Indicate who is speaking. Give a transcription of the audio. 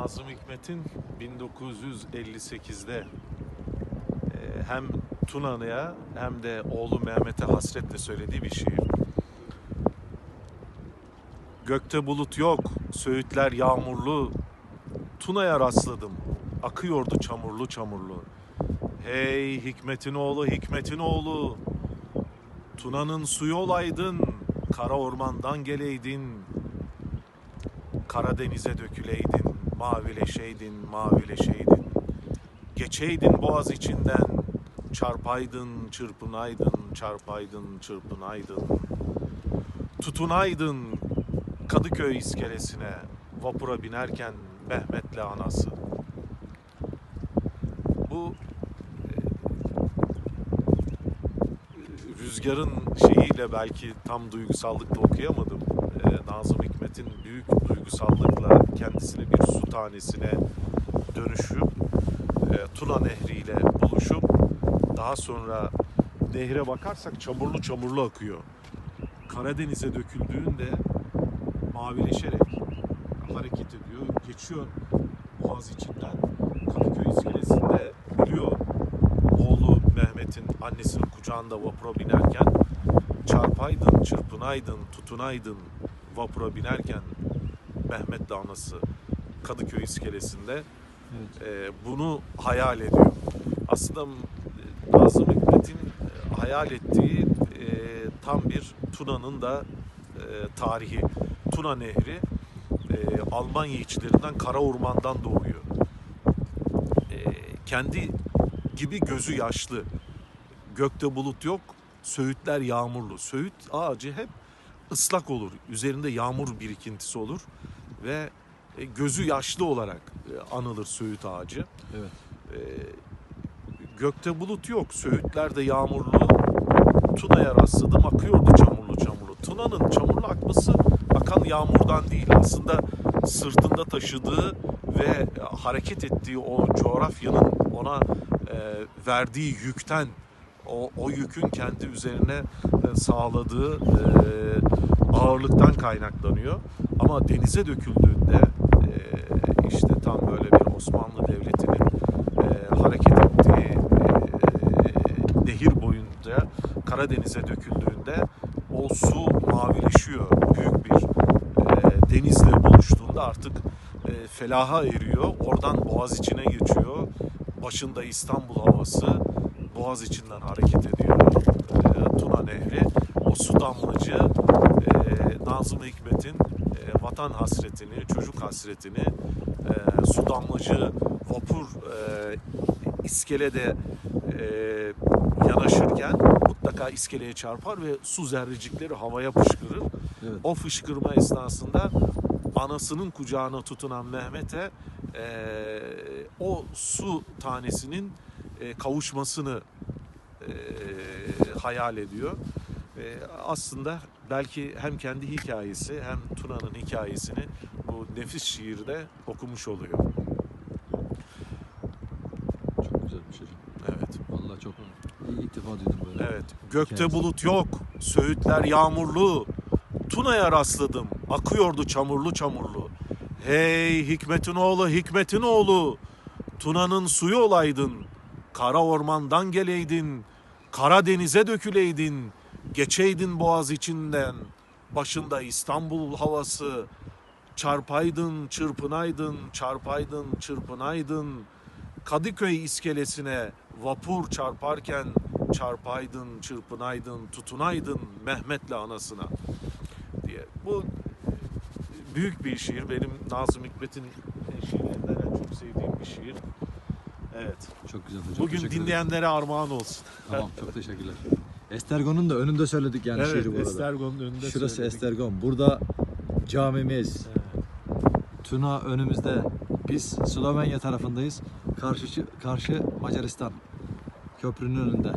Speaker 1: Nazım Hikmet'in 1958'de e, hem Tuna'ya hem de oğlu Mehmet'e hasretle söylediği bir şiir. Gökte bulut yok, söğütler yağmurlu, Tuna'ya rastladım, akıyordu çamurlu çamurlu. Hey Hikmet'in oğlu, Hikmet'in oğlu, Tuna'nın suyu olaydın, kara ormandan geleydin, Karadeniz'e döküleydin, mavileşeydin, mavileşeydin. Geçeydin boğaz içinden, çarpaydın, çırpınaydın, çarpaydın, çırpınaydın. Tutunaydın Kadıköy iskelesine, vapura binerken Mehmet'le anası. Bu e, rüzgarın şeyiyle belki tam duygusallıkla okuyamadım. E, Nazım Hikmet'in büyük duygusallıkla kendisini bir su tanesine dönüşüp e, Tuna Nehri ile buluşup daha sonra nehre bakarsak çamurlu çamurlu akıyor. Karadeniz'e döküldüğünde mavileşerek hareket ediyor, geçiyor Boğaz içinden. Kadıköy iskelesinde biliyor oğlu Mehmet'in annesinin kucağında vapura binerken çarpaydın, çırpınaydın, tutunaydın vapura binerken Mehmet'le anası Kadıköy iskelesinde e, bunu hayal ediyor. Aslında e, Nazım Hikmet'in e, hayal ettiği e, tam bir Tuna'nın da e, tarihi. Tuna Nehri e, Almanya içlerinden Kara Orman'dan doğuyor. E, kendi gibi gözü yaşlı. Gökte bulut yok, söğütler yağmurlu. Söğüt ağacı hep ıslak olur. Üzerinde yağmur birikintisi olur ve e, gözü yaşlı olarak e, anılır söğüt ağacı.
Speaker 2: Evet.
Speaker 1: E, gökte bulut yok, söğütler de yağmurlu. Tuna'ya rastladım, akıyordu çamurlu çamurlu. Tuna'nın çamurlu akması akan yağmurdan değil. Aslında sırtında taşıdığı ve hareket ettiği o coğrafyanın ona verdiği yükten, o, o yükün kendi üzerine e, sağladığı e, ağırlıktan kaynaklanıyor. Ama denize döküldüğünde e, işte tam böyle bir Osmanlı Devleti'nin hareket ettiği e, nehir boyunca Karadeniz'e döküldüğünde o su mavileşiyor. Büyük bir denizle buluştuğunda artık felaha eriyor. Oradan Boğaz içine geçiyor. Başında İstanbul havası Boğaz içinden hareket ediyor. E, Tuna Nehri. O su damlacı e, Nazım Hikmet'in e, vatan hasretini, çocuk hasretini, e, su damlacı vapur e, iskelede e, yanaşırken mutlaka iskeleye çarpar ve su zerrecikleri havaya fışkırır.
Speaker 2: Evet.
Speaker 1: O fışkırma esnasında anasının kucağına tutunan Mehmet'e e, o su tanesinin e, kavuşmasını e, hayal ediyor. E, aslında belki hem kendi hikayesi hem Tuna'nın hikayesini bu nefis şiirde okumuş oluyor.
Speaker 2: Çok güzel bir şey.
Speaker 1: Evet.
Speaker 2: Vallahi çok iyi ilk defa duydum böyle.
Speaker 1: Evet. Gökte
Speaker 2: Hikayesi.
Speaker 1: bulut yok. Söğütler yağmurlu. Tuna'ya rastladım. Akıyordu çamurlu çamurlu. Hey Hikmet'in oğlu Hikmet'in oğlu. Tuna'nın suyu olaydın. Kara ormandan geleydin. Karadeniz'e döküleydin. Geçeydin boğaz içinden. Başında İstanbul havası. Çarpaydın, çırpınaydın, çarpaydın, çırpınaydın. Kadıköy iskelesine vapur çarparken çarpaydın, çırpınaydın, tutunaydın Mehmet'le anasına diye. Bu büyük bir şiir. Benim Nazım Hikmet'in şiirlerinden en çok sevdiğim bir şiir. Evet.
Speaker 2: Çok güzel hocam.
Speaker 1: Bugün
Speaker 2: teşekkür ederim.
Speaker 1: dinleyenlere armağan olsun.
Speaker 2: Tamam çok teşekkürler. Estergon'un da önünde söyledik yani
Speaker 1: evet,
Speaker 2: şiiri bu arada.
Speaker 1: Estergon'un önünde
Speaker 2: Şurası
Speaker 1: söyledik.
Speaker 2: Estergon. Burada camimiz.
Speaker 1: Evet.
Speaker 2: Tuna önümüzde. Biz Slovenya tarafındayız. Karşı karşı Macaristan. Köprünün önünde.